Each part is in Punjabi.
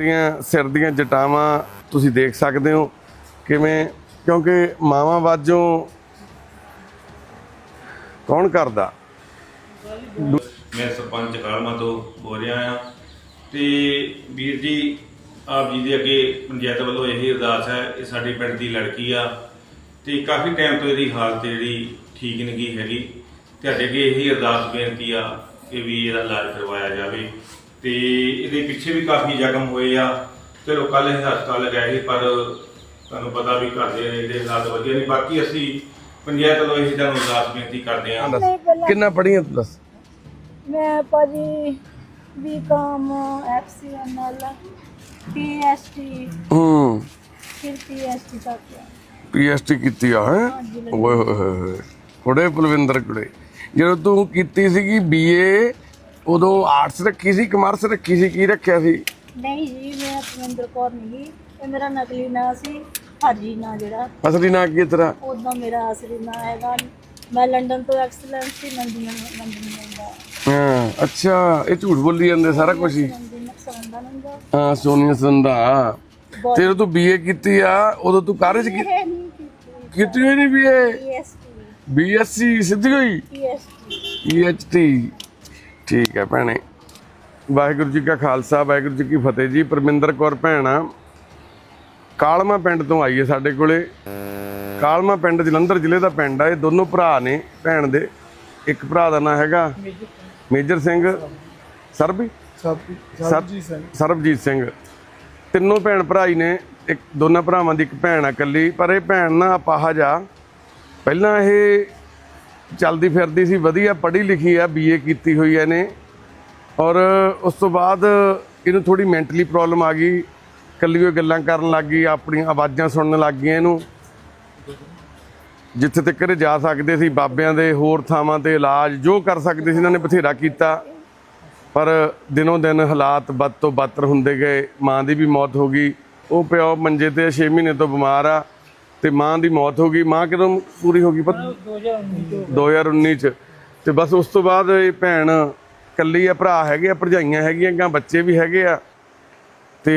ਦੀਆਂ ਸਿਰ ਦੀਆਂ ਜਟਾਵਾਂ ਤੁਸੀਂ ਦੇਖ ਸਕਦੇ ਹੋ ਕਿਵੇਂ, ਕਿਉਂਕਿ ਮਾਵਾਂ ਬਾਝੋਂ ਕੌਣ ਕਰਦਾ? ਮੈਂ ਸਰਪੰਚ ਕਾਲਮਾ ਤੋਂ ਬੋਲ ਰਿਹਾ ਹਾਂ ਤੇ ਵੀਰ ਜੀ, ਆਪ ਜੀ ਦੇ ਅੱਗੇ ਪੰਚਾਇਤ ਵੱਲੋਂ ਇਹ ਅਰਦਾਸ ਹੈ, ਇਹ ਸਾਡੇ ਪਿੰਡ ਦੀ ਲੜਕੀ ਆ ਤੇ ਕਾਫੀ ਟਾਈਮ ਤੋਂ ਇਹਦੀ ਹਾਲਤ ਜਿਹੜੀ ਠੀਕ ਨਹੀਂ ਹੈਗੀ। ਤੁਹਾਡੇ ਅੱਗੇ ਇਹ ਅਰਦਾਸ ਬੇਨਤੀ ਆ ਕਿ ਵੀ ਇਹਦਾ ਇਲਾਜ ਕਰਵਾਇਆ ਜਾਵੇ। ਤੇ ਇਹਦੇ ਪਿੱਛੇ ਵੀ ਕਾਫੀ ਜ਼ਖਮ ਹੋਏ ਆ। ਚਲੋ ਕੱਲ ਇਹ ਹਸਪਤਾਲ ਗਏ ਸੀ ਪਰ ਤੁਹਾਨੂੰ ਪਤਾ ਵੀ ਘਰ ਦੇ ਇਹਦੇ ਹਾਲਾਤ ਵਧੀਆ ਨਹੀਂ ਬਾਕੀ ਅਸੀਂ ਪੰਚਾਇਤ ਵੱਲੋਂ ਇਹ ਤੁਹਾਨੂੰ ਅਰਦਾਸ ਬੇਨਤੀ ਕਰਦੇ ਦੱਸ ਕਿੰਨਾ ਪੜੀਆਂ ਤੂੰ ਦੱਸ? ਮੈਂ ਭਾਜੀ ਬੀਕਾਮ ਐਫਸੀਐਨਐਲ ਪੀਐਸਟੀ ਹੂੰ। ਫਿਰ ਪੀਐਸਟੀ ਤੱਕ ਆ। ਪੀਐਸਟੀ ਕੀਤੀ ਆ ਹੈ? ਹਾਂਜੀ, ਓਏ ਹੋਏ ਹੋਏ ਹੋਏ। ਕੁੜੇ ਕੁਲਵਿੰਦਰ ਕੁੜੇ ਜਦੋਂ ਤੂੰ ਕੀਤੀ ਸੀਗੀ ਬੀਏ ਉਦੋਂ ਆਰਟਸ ਰੱਖੀ ਸੀ ਕਮਰਸ ਰੱਖੀ ਸੀ ਕੀ ਰੱਖਿਆ ਸੀ? ਨਹੀਂ ਜੀ ਮੈਂ ਅਪਵਿੰਦਰ ਕੌਰ ਨਹੀਂ ਮੇਰਾ ਨਕਲੀ ਨਾਂ ਸੀ ਹਰਜੀ ਨਾਂ ਜਿਹੜਾ। ਅਸਲੀ ਨਾਂ ਕੀ ਹੈ ਤੇਰਾ? ਉਦੋਂ ਮੇਰਾ ਅਸਲੀ ਨਾਂ ਹੈਗਾ। ਮੈਂ ਲੰਡਨ ਤੋਂ ਐਕਸਲੈਂਸੀ ਨੰਦੀ ਨੰਦੀ ਦਾ। ਹਾਂ ਅੱਛਾ ਇਹ ਝੂਠ ਬੋਲੀ ਜਾਂਦੇ ਸਾਰਾ ਕੁਝ ਹੀ। ਨੰਦੀ ਨਕਸੰਦਾ ਨੰਦਾ। ਹਾਂ ਸੋਨੀਆ ਸੰਧਾ ਤੇ ਜਦੋਂ ਤੂੰ ਬੀਏ ਕੀਤੀ ਆ ਉਦੋਂ ਤੂੰ ਕਾਲਜ ਕੀ ਇਹ ਨਹੀਂ ਕੀਤੀ। ਕੀਤੀ ਹੋਈ ਨਹੀਂ ਬੀਏ ਪੀਐਸਟੀ ਬੀਐਸਸੀ ਸਿੱਧੀ ਹੋਈ ਪੀਐਸਟੀ ਪੀਐਚਟੀ ਠੀਕ ਹੈ ਭੈਣੇ। ਵਾਹਿਗੁਰੂ ਜੀ ਕਾ ਖਾਲਸਾ ਵਾਹਿਗੁਰੂ ਜੀ ਕੀ ਫਤਿਹ ਜੀ। ਪਰਮਿੰਦਰ ਕੌਰ ਭੈਣ ਆ। ਕਾਲਮਾ ਪਿੰਡ ਤੋਂ ਆਈ ਹੈ ਸਾਡੇ ਕੋਲੇ। ਕਾਲਮਾ ਪਿੰਡ ਜਲੰਧਰ ਜ਼ਿਲ੍ਹੇ ਦਾ ਪਿੰਡ ਆ। ਇਹ ਦੋਨੋਂ ਭਰਾ ਨੇ ਭੈਣ ਦੇ। ਇੱਕ ਭਰਾ ਦਾ ਨਾਂ ਹੈਗਾ ਮੇਜਰ ਸਿੰਘ। ਸਰਬੀ? ਸਰਬਜੀਤ ਸਿੰਘ। ਸਰਬਜੀਤ ਸਿੰਘ। ਤਿੰਨੋਂ ਭੈਣ ਭਰਾ ਹੀ ਨੇ। ਇੱਕ ਦੋਨਾਂ ਭਰਾਵਾਂ ਦੀ ਇੱਕ ਭੈਣ ਆ ਇਕੱਲੀ। ਪਰ ਇਹ ਭੈਣ ਨਾ ਅਪਾਹਜ ਆ। ਪਹਿਲਾਂ ਇਹ ਚਲਦੀ ਫਿਰਦੀ ਸੀ, ਵਧੀਆ ਪੜ੍ਹੀ ਲਿਖੀ ਆ ਬੀਏ ਕੀਤੀ ਹੋਈ ਐ ਨੇ ਔਰ ਉਸ ਤੋਂ ਬਾਅਦ ਇਹਨੂੰ ਥੋੜੀ ਮੈਂਟਲੀ ਪ੍ਰੋਬਲਮ ਆ ਗਈ ਕੱਲੀ ਉਹ ਗੱਲਾਂ ਕਰਨ ਲੱਗ ਗਈ, ਆਪਣੀਆਂ ਆਵਾਜ਼ਾਂ ਸੁਣਨ ਲੱਗ ਗਈਆਂ ਇਹਨੂੰ। ਜਿੱਥੇ ਤੱਕ ਇਹ ਜਾ ਸਕਦੇ ਸੀ, ਬਾਬਿਆਂ ਦੇ ਹੋਰ ਥਾਵਾਂ ਤੇ ਇਲਾਜ, ਜੋ ਕਰ ਸਕਦੇ ਸੀ, ਇਹਨਾਂ ਨੇ ਬਥੇਰਾ ਕੀਤਾ। ਪਰ ਦਿਨੋਂ ਦਿਨ ਹਾਲਾਤ ਬਦ ਤੋਂ ਬਦਤਰ ਹੁੰਦੇ ਗਏ, ਮਾਂ ਦੀ ਵੀ ਮੌਤ ਹੋ ਗਈ। ਉਹ ਪਿਓ ਮੰਜੇ ਤੇ 6 ਮਹੀਨੇ ਤੋਂ ਬਿਮਾਰ ਆ। ਤੇ ਮਾਂ ਦੀ ਮੌਤ ਹੋ ਗਈ। ਮਾਂ ਕਦੋਂ ਪੂਰੀ ਹੋ ਗਈ ਪਤਾ? 2019 ਚ। ਤੇ ਬਸ ਉਸ ਤੋਂ ਬਾਅਦ ਇਹ ਭੈਣ ਕੱਲੀ ਆ, ਭਰਾ ਹੈਗੇ ਆ, ਭਰਜਾਈਆਂ ਹੈਗੀਆਂ, ਗਾਂ ਬੱਚੇ ਵੀ ਹੈਗੇ ਆ। ਤੇ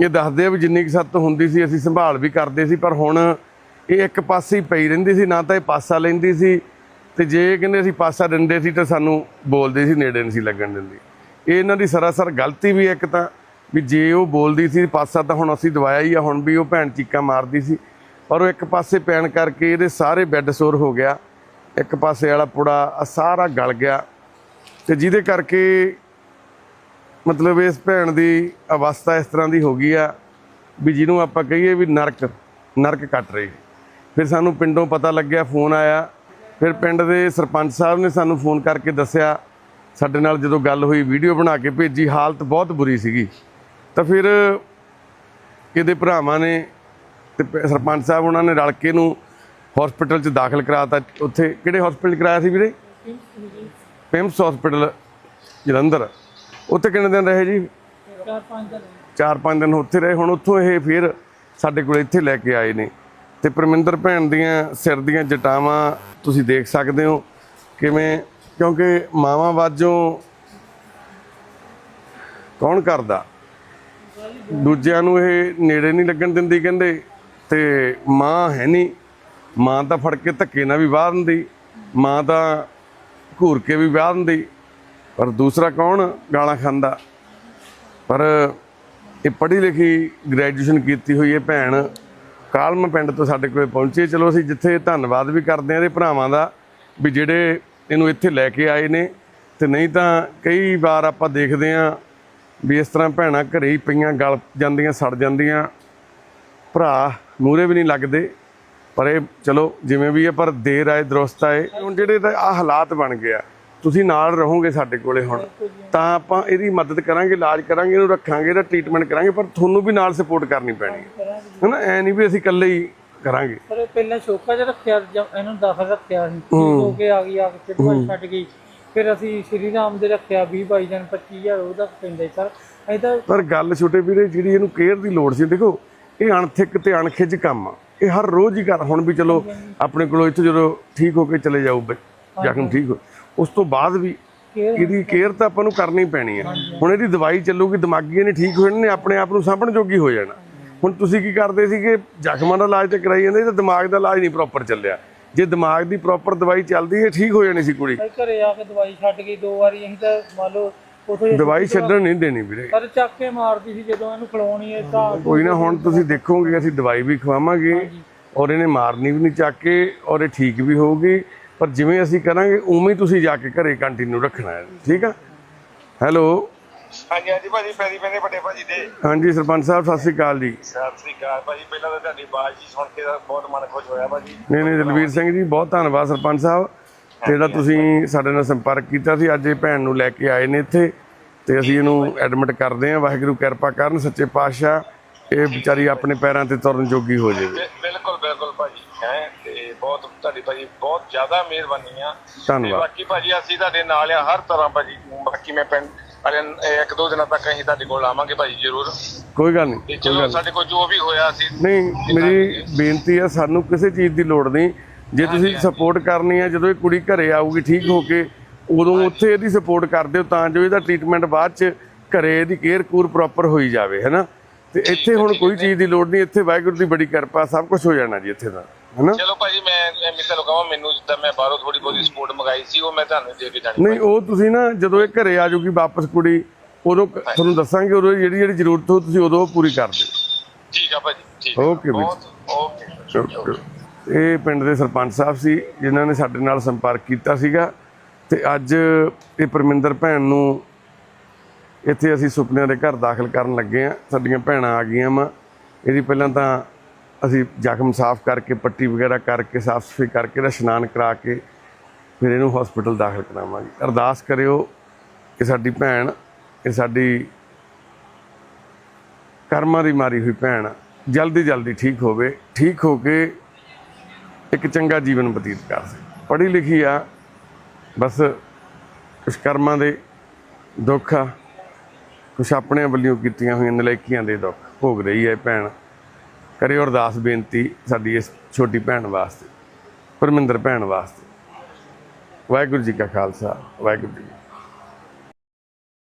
ਇਹ ਦੱਸਦੇ ਆ ਵੀ ਜਿੰਨੀ ਕੁ ਸੱਤ ਹੁੰਦੀ ਸੀ, ਅਸੀਂ ਸੰਭਾਲ ਵੀ ਕਰਦੇ ਸੀ, ਪਰ ਹੁਣ ਇਹ ਇੱਕ ਪਾਸੇ ਹੀ ਪਈ ਰਹਿੰਦੀ ਸੀ, ਨਾ ਤਾਂ ਇਹ ਪਾਸਾ ਲੈਂਦੀ ਸੀ। ਤੇ ਜੇ ਕਹਿੰਦੇ ਅਸੀਂ ਪਾਸਾ ਦਿੰਦੇ ਸੀ, ਤਾਂ ਸਾਨੂੰ ਬੋਲਦੇ ਸੀ, ਨੇੜੇ ਨਹੀਂ ਸੀ ਲੱਗਣ ਦਿੰਦੀ। ਇਹ ਇਹਨਾਂ ਦੀ ਸਰਾਸਰ ਗਲਤੀ ਵੀ ਹੈ ਇੱਕ ਤਾਂ, ਵੀ ਜੇ ਉਹ ਬੋਲਦੀ ਸੀ, ਪਾਸਾ ਤਾਂ ਹੁਣ ਅਸੀਂ ਦਵਾਇਆ ਹੀ ਆ, ਹੁਣ ਵੀ ਉਹ ਭੈਣ ਚੀਕਾਂ ਮਾਰਦੀ ਸੀ। ਪਰ ਉਹ ਇੱਕ ਪਾਸੇ ਪੈਣ ਕਰਕੇ ਇਹਦੇ ਸਾਰੇ ਬੈੱਡ ਸੋਰ ਹੋ ਗਿਆ, ਇੱਕ ਪਾਸੇ ਵਾਲਾ ਪੁੜਾ ਸਾਰਾ ਗਲ ਗਿਆ ਤੇ ਜਿਹਦੇ ਕਰਕੇ ਮਤਲਬ ਇਸ ਭੈਣ ਦੀ ਅਵਸਥਾ ਇਸ ਤਰ੍ਹਾਂ ਦੀ ਹੋ ਗਈ ਆ ਵੀ ਜਿਹਨੂੰ ਆਪਾਂ ਕਹੀਏ ਵੀ ਨਰਕ ਨਰਕ ਕੱਟ ਰਹੀ। ਫਿਰ ਸਾਨੂੰ ਪਿੰਡੋਂ ਪਤਾ ਲੱਗਿਆ, ਫੋਨ ਆਇਆ। ਫਿਰ ਪਿੰਡ ਦੇ ਸਰਪੰਚ ਸਾਹਿਬ ਨੇ ਸਾਨੂੰ ਫੋਨ ਕਰਕੇ ਦੱਸਿਆ। ਸਾਡੇ ਨਾਲ ਜਦੋਂ ਗੱਲ ਹੋਈ, ਵੀਡੀਓ ਬਣਾ ਕੇ ਭੇਜੀ, ਹਾਲਤ ਬਹੁਤ ਬੁਰੀ ਸੀਗੀ। ਤਾਂ ਫਿਰ ਇਹਦੇ ਭਰਾਵਾਂ ਨੇ ਤੇ ਪ- ਸਰਪੰਚ ਸਾਹਿਬ ਉਹਨਾਂ ਨੇ ਰਲ ਕੇ ਨੂੰ ਹਸਪੀਟਲ 'ਚ ਦਾਖਲ ਕਰਾਤਾ। ਉੱਥੇ ਕਿਹੜੇ ਹਸਪੀਟਲ ਕਰਾਇਆ ਸੀ ਵੀਰੇ? PIMS hospital Jalandhar. ਉੱਥੇ ਕਿੰਨੇ ਦਿਨ ਰਹੇ ਜੀ? ਚਾਰ ਪੰਜ ਦਿਨ ਉੱਥੇ ਰਹੇ। ਹੁਣ ਉੱਥੋਂ ਇਹ ਫਿਰ ਸਾਡੇ ਕੋਲ ਇੱਥੇ ਲੈ ਕੇ ਆਏ ਨੇ। ਤੇ ਪਰਮਿੰਦਰ ਭੈਣ ਦੀਆਂ ਸਿਰ ਦੀਆਂ ਜਟਾਵਾਂ ਤੁਸੀਂ ਦੇਖ ਸਕਦੇ ਹੋ ਕਿਵੇਂ, ਕਿਉਂਕਿ ਮਾਵਾਂ ਬਾਝੋਂ ਕੌਣ ਕਰਦਾ? ਦੂਜਿਆਂ ਨੂੰ ਇਹ ਨੇੜੇ ਨਹੀਂ ਲੱਗਣ ਦਿੰਦੀ, ਕਹਿੰਦੇ ਤੇ ਮਾਂ ਹੈ ਨਹੀਂ। ਮਾਂ ਤਾਂ ਫੜ ਕੇ ਧੱਕੇ ਨਾਲ ਵੀ ਵਾਹ ਦਿੰਦੀ। ਮਾਂ ਤਾਂ ਘੂਰ ਕੇ ਵੀ ਵਾਹ ਦਿੰਦੀ। ਪਰ ਦੂਸਰਾ ਕੌਣ? ਗਾਲਾਂ ਖਾਂਦਾ। ਪਰ ਇਹ ਪੜ੍ਹੀ ਲਿਖੀ ਗ੍ਰੈਜੂਏਸ਼ਨ ਕੀਤੀ ਹੋਈ ਹੈ ਭੈਣ। ਕਾਲਮ ਪਿੰਡ ਤੋਂ ਸਾਡੇ ਕੋਲੇ ਪਹੁੰਚੀ ਚਲੋ ਅਸੀਂ ਜਿੱਥੇ ਧੰਨਵਾਦ ਵੀ ਕਰਦੇ ਹਾਂ ਇਹਦੇ ਭਰਾਵਾਂ ਦਾ ਵੀ ਜਿਹੜੇ ਇਹਨੂੰ ਇੱਥੇ ਲੈ ਕੇ ਆਏ ਨੇ। ਤੇ ਨਹੀਂ ਤਾਂ ਕਈ ਵਾਰ ਆਪਾਂ ਦੇਖਦੇ ਹਾਂ ਵੀ ਇਸ ਤਰ੍ਹਾਂ ਭੈਣਾਂ ਘਰੇ ਹੀ ਪਈਆਂ, ਗਲ ਜਾਂਦੀਆਂ, ਸੜ ਜਾਂਦੀਆਂ। ਭਰਾ ਮੂਰੇ ਵੀ ਨਹੀਂ ਲੱਗਦੇ ਪਰ ਇਹ ਚਲੋ ਜਿਵੇਂ ਵੀ ਹੈ ਪਰ ਦੇਰ ਆਏ ਦਰੁਸਤ ਆਏ ਹੁਣ ਜਿਹੜੇ ਆ ਹਾਲਾਤ ਬਣ ਗਿਆ ਤੁਸੀਂ ਨਾਲ ਰਹੋਗੇ ਸਾਡੇ ਕੋਲੇ ਹੁਣ। ਤਾਂ ਆਪਾਂ ਇਹਦੀ ਮਦਦ ਕਰਾਂਗੇ ਇਲਾਜ ਕਰਾਂਗੇ ਇਹਨੂੰ ਰੱਖਾਂਗੇ ਇਹਦਾ ਟ੍ਰੀਟਮੈਂਟ ਕਰਾਂਗੇ ਪਰ ਤੁਹਾਨੂੰ ਵੀ ਨਾਲ ਸਪੋਰਟ ਕਰਨੀ ਪੈਣੀ ਹੈ। ਹਨਾ ਐ ਨਹੀਂ ਵੀ ਅਸੀਂ ਇਕੱਲੇ ਹੀ ਕਰਾਂਗੇ। ਪਰ ਪਹਿਲਾਂ ਸ਼ੋਕਾ ਚ ਰੱਖਿਆ ਇਹਨੂੰ ਦਾਖਲ ਰੱਖਿਆ ਸੀ ਹੋ। ਕੇ ਆ ਗਈ ਆ ਕੇ ਛੱਡ ਗਈ। ਫਿਰ ਅਸੀਂ ਸ਼੍ਰੀ ਰਾਮ ਦੇ ਰੱਖਿਆ 20 22 ਦਿਨ 25000 ਉਹਦਾ ਪੈਂਦਾ ਸਰ। ਤਾਂ ਪਰ ਗੱਲ ਛੋਟੇ ਵੀਰੇ ਜਿਹੜੀ ਇਹਨੂੰ ਕੇਅਰ ਦੀ ਲੋੜ ਸੀ ਦੇਖੋ ਇਹ ਅਣਥਿੱਕ ਤੇ ਅਣਖਿੱਜ ਕੰਮ ਆ। ਇਹ ਹਰ ਰੋਜ਼ ਹੀ ਕਰ ਹੁਣ ਵੀ ਚਲੋ ਆਪਣੇ ਕੋਲੋਂ ਇੱਥੇ ਜਦੋਂ ਠੀਕ ਹੋ ਕੇ ਚਲੇ ਜਾਊ ਜ਼ਖਮ ਠੀਕ ਹੋ ਉਸ ਤੋਂ ਬਾਅਦ ਵੀ ਇਹਦੀ ਕੇਅਰ ਤਾਂ ਆਪਾਂ ਨੂੰ ਕਰਨੀ ਪੈਣੀ ਹੈ ਹੁਣ ਇਹਦੀ ਦਵਾਈ ਚੱਲੂਗੀ ਦਿਮਾਗੀ ਇਹਨੇ ਠੀਕ ਹੋ ਜਾਣਾ ਨੇ ਆਪਣੇ ਆਪ ਨੂੰ ਸਾਂਭਣ ਜੋਗੀ ਹੋ ਜਾਣਾ। ਹੁਣ ਤੁਸੀਂ ਕੀ ਕਰਦੇ ਸੀਗੇ ਜ਼ਖਮਾਂ ਦਾ ਇਲਾਜ ਤੇ ਕਰਾਈ ਜਾਂਦੇ ਸੀ ਤਾਂ ਦਿਮਾਗ ਦਾ ਇਲਾਜ ਨਹੀਂ ਪ੍ਰੋਪਰ ਚੱਲਿਆ। ਜੇ ਦਿਮਾਗ ਦੀ ਪ੍ਰੋਪਰ ਦਵਾਈ ਚੱਲਦੀ ਹੈ ਠੀਕ ਹੋ ਜਾਣੀ ਸੀ ਕੁੜੀ। ਘਰੇ ਆ ਕੇ ਦਵਾਈ ਛੱਡ ਗਈ ਦੋ ਵਾਰੀ ਅਸੀਂ ਤਾਂ ਮੰਨ ਲਓ ਉਥੇ ਦਵਾਈ ਛੱਡਣ ਨਹੀਂ ਦੇਣੀ ਵੀਰੇ। ਪਰ ਚੱਕ ਕੇ ਮਾਰਦੀ ਸੀ ਜਦੋਂ ਇਹਨੂੰ ਖਿਲਾਉਣੀ ਹੈ ਤਾਂ ਕੋਈ ਨਾ ਹੁਣ ਤੁਸੀਂ ਦੇਖੋਗੇ ਅਸੀਂ ਦਵਾਈ ਵੀ ਖਵਾਵਾਂਗੇ ਔਰ ਇਹਨੇ ਮਾਰਨੀ ਵੀ ਨਹੀਂ ਚੱਕ ਕੇ ਔਰ ਇਹ ਠੀਕ ਵੀ ਹੋਊਗੀ। ਪਰ ਜਿਵੇਂ ਅਸੀਂ ਕਰਾਂਗੇ ਉਵੇਂ ਹੀ ਤੁਸੀਂ ਜਾ ਕੇ ਘਰੇ ਕੰਟੀਨਿਊ ਰੱਖਣਾ ਹੈ। ਠੀਕ ਆ? ਹੈਲੋ। ਹਾਂਜੀ ਹਾਂਜੀ ਭਾਜੀ ਪੈਰੀ ਪੈਨੇ ਵੱਡੇ ਭਾਜੀ ਦੇ। ਹਾਂਜੀ ਸਰਪੰਚ ਸਾਹਿਬ ਸਤਿ ਸ੍ਰੀ ਅਕਾਲ ਜੀ। ਸਤਿ ਸ੍ਰੀ ਅਕਾਲ ਭਾਜੀ ਪਹਿਲਾਂ ਤਾਂ ਤੁਹਾਡੀ ਆਵਾਜ਼ ਜੀ ਸੁਣ ਕੇ ਬਹੁਤ ਮਨ ਖੁਸ਼ ਹੋਇਆ ਭਾਜੀ। ਨਹੀਂ ਨਹੀਂ ਦਲਵੀਰ ਸਿੰਘ ਜੀ ਬਹੁਤ ਧੰਨਵਾਦ ਸਰਪੰਚ ਸਾਹਿਬ। ਤੇ ਜਿਹੜਾ ਤੁਸੀਂ ਸਾਡੇ ਨਾਲ ਸੰਪਰਕ ਕੀਤਾ ਸੀ ਅੱਜ ਇਹ ਭੈਣ ਨੂੰ ਲੈ ਕੇ ਆਏ ਨੇ ਇੱਥੇ ਤੇ ਅਸੀਂ ਇਹਨੂੰ ਐਡਮਿਟ ਕਰਦੇ ਹਾਂ। ਵਾਹਿਗੁਰੂ ਕਿਰਪਾ ਕਰਨ ਸੱਚੇ ਪਾਤਸ਼ਾਹ ਇਹ ਵਿਚਾਰੀ ਆਪਣੇ ਪੈਰਾਂ ਤੇ ਤੁਰਨ ਜੋਗੀ ਹੋ ਜਾਵੇ। ਬਿਲਕੁਲ ਬਿਲਕੁਲ ਭਾਜੀ ਹੈ ਤੇ ਬਹੁਤ ਤੁਹਾਡੀ ਭਾਜੀ ਬਹੁਤ ਜ਼ਿਆਦਾ ਮਿਹਰਬਾਨੀ ਆ। ਤੇ ਧੰਨਵਾਦ। ਬਾਕੀ ਭਾਜੀ ਅਸੀਂ ਤੁਹਾਡੇ ਨਾਲ ਆ ਹਰ ਤਰ੍ਹਾਂ ਭਾਜੀ। ਬਾਕੀ ਮੈਂ ਪਿੰਡ ਅਰੇ ਇੱਕ ਦੋ ਦਿਨਾਂ ਤੱਕ ਅਸੀਂ ਤੁਹਾਡੇ ਕੋਲ ਆਵਾਂਗੇ ਭਾਜੀ ਜ਼ਰੂਰ। ਕੋਈ ਗੱਲ ਨਹੀਂ ਤੇ ਚਲੋ ਸਾਡੇ ਕੋਲ ਜੋ ਵੀ ਹੋਇਆ ਅਸੀਂ ਨਹੀਂ ਮੇਰੀ ਬੇਨਤੀ ਹੈ ਸਾਨੂੰ ਕਿਸੇ ਚੀਜ਼ ਦੀ ਲੋੜ ਨਹੀਂ। ਜੇ ਤੁਸੀਂ ਸਪੋਰਟ ਕਰਨੀ ਹੈ ਜਦੋਂ ਇਹ ਕੁੜੀ ਘਰੇ ਆਊਗੀ ਠੀਕ ਹੋ ਕੇ ਉਦੋਂ ਉੱਥੇ ਇਹਦੀ ਸਪੋਰਟ ਕਰ ਦਿਓ ਤਾਂ ਜੋ ਇਹਦਾ ਟ੍ਰੀਟਮੈਂਟ ਬਾਅਦ ਚ ਘਰੇ ਇਹਦੀ ਕੇਅਰ ਕੂਰ ਪ੍ਰੋਪਰ ਹੋਈ ਜਾਵੇ ਹੈਨਾ? ਤੇ ਇੱਥੇ ਹੁਣ ਕੋਈ ਚੀਜ਼ ਦੀ ਲੋੜ ਨਹੀਂ ਇੱਥੇ ਵਾਹਿਗੁਰੂ ਦੀ ਬੜੀ ਕਿਰਪਾ ਸਭ ਕੁਝ ਹੋ ਜਾਣਾ ਜੀ ਇੱਥੇ ਤਾਂ ਹੈਨਾ? ਚਲੋ ਭਾਜੀ ਮੈਂ ਤੁਹਾਨੂੰ ਕਹਾਂ ਮੈਨੂੰ ਜਿੱਦਾਂ ਮੈਂ ਬਾਹਰੋਂ ਥੋੜੀ ਬਹੁਤੀ ਸਪੋਰਟ ਮੰਗਾਈ ਸੀ ਉਹ ਮੈਂ ਤੁਹਾਨੂੰ ਦੇ ਕੇ ਜਾਣੀ ਨਹੀਂ ਉਹ ਤੁਸੀਂ ਨਾ ਜਦੋਂ ਇਹ ਘਰੇ ਆ ਜਾਊਗੀ ਵਾਪਸ ਕੁੜੀ ਉਦੋਂ ਤੁਹਾਨੂੰ ਦੱਸਾਂਗੇ ਉਦੋਂ ਜਿਹੜੀ ਜਿਹੜੀ ਜ਼ਰੂਰਤ ਹੋ ਤੁਸੀਂ ਉਦੋਂ ਪੂਰੀ ਕਰ ਦਿਓ। ਠੀਕ ਆ ਭਾਜੀ ਠੀਕ। ਓਕੇ ਓਕੇ ਇਹ ਪਿੰਡ ਦੇ ਸਰਪੰਚ ਸਾਹਿਬ ਸੀ, ਜਿਨ੍ਹਾਂ ਨੇ ਸਾਡੇ ਨਾਲ ਸੰਪਰਕ ਕੀਤਾ ਸੀਗਾ। ਤੇ ਅੱਜ ਇਹ ਪਰਮਿੰਦਰ ਭੈਣ ਨੂੰ ਇੱਥੇ ਅਸੀਂ ਸੁਪਨਿਆਂ ਦੇ ਘਰ ਦਾਖਲ ਕਰਨ ਲੱਗੇ ਆ ਸਾਡੀਆਂ ਭੈਣਾਂ ਆ ਗਈਆਂ ਵਾ। ਇਹਦੀ ਪਹਿਲਾਂ ਤਾਂ ਅਸੀਂ ਜ਼ਖਮ ਸਾਫ਼ ਕਰਕੇ, ਪੱਟੀ ਵਗੈਰਾ ਕਰਕੇ, ਸਾਫ਼ ਸਫ਼ਾਈ ਕਰਕੇ ਇਹਦਾ ਇਸ਼ਨਾਨ ਕਰਾ ਕੇ ਫਿਰ ਇਹਨੂੰ ਹਸਪੀਟਲ ਦਾਖਲ ਕਰਾਵਾਂਗੇ। ਅਰਦਾਸ ਕਰਿਓ ਕਿ ਸਾਡੀ ਭੈਣ ਇਹ ਸਾਡੀ ਕਰਮਾਂ ਦੀ ਮਾਰੀ ਹੋਈ ਭੈਣ ਜਲਦੀ ਜਲਦੀ ਠੀਕ ਹੋਵੇ। ਠੀਕ ਹੋ ਕੇ ਇੱਕ ਚੰਗਾ ਜੀਵਨ ਬਤੀਤ ਕਰ ਸਕੇ। ਪੜ੍ਹੀ ਲਿਖੀ ਆ, ਬਸ ਕੁਛ ਕਰਮਾਂ ਦੇ ਦੁੱਖ ਆ, ਕੁਛ ਆਪਣੇ ਵੱਲੋਂ ਕੀਤੀਆਂ ਹੋਈਆਂ ਨਲਾਇਕੀਆਂ ਦੇ ਦੁੱਖ। ਭੋਗ ਰਹੀ ਹੈ ਭੈਣ। ਕਰਿਓ ਅਰਦਾਸ ਬੇਨਤੀ ਸਾਡੀ ਇਸ ਛੋਟੀ ਭੈਣ ਵਾਸਤੇ, ਪਰਮਿੰਦਰ ਭੈਣ ਵਾਸਤੇ। ਵਾਹਿਗੁਰੂ ਜੀ ਕਾ ਖਾਲਸਾ, ਵਾਹਿਗੁਰੂ ਜੀ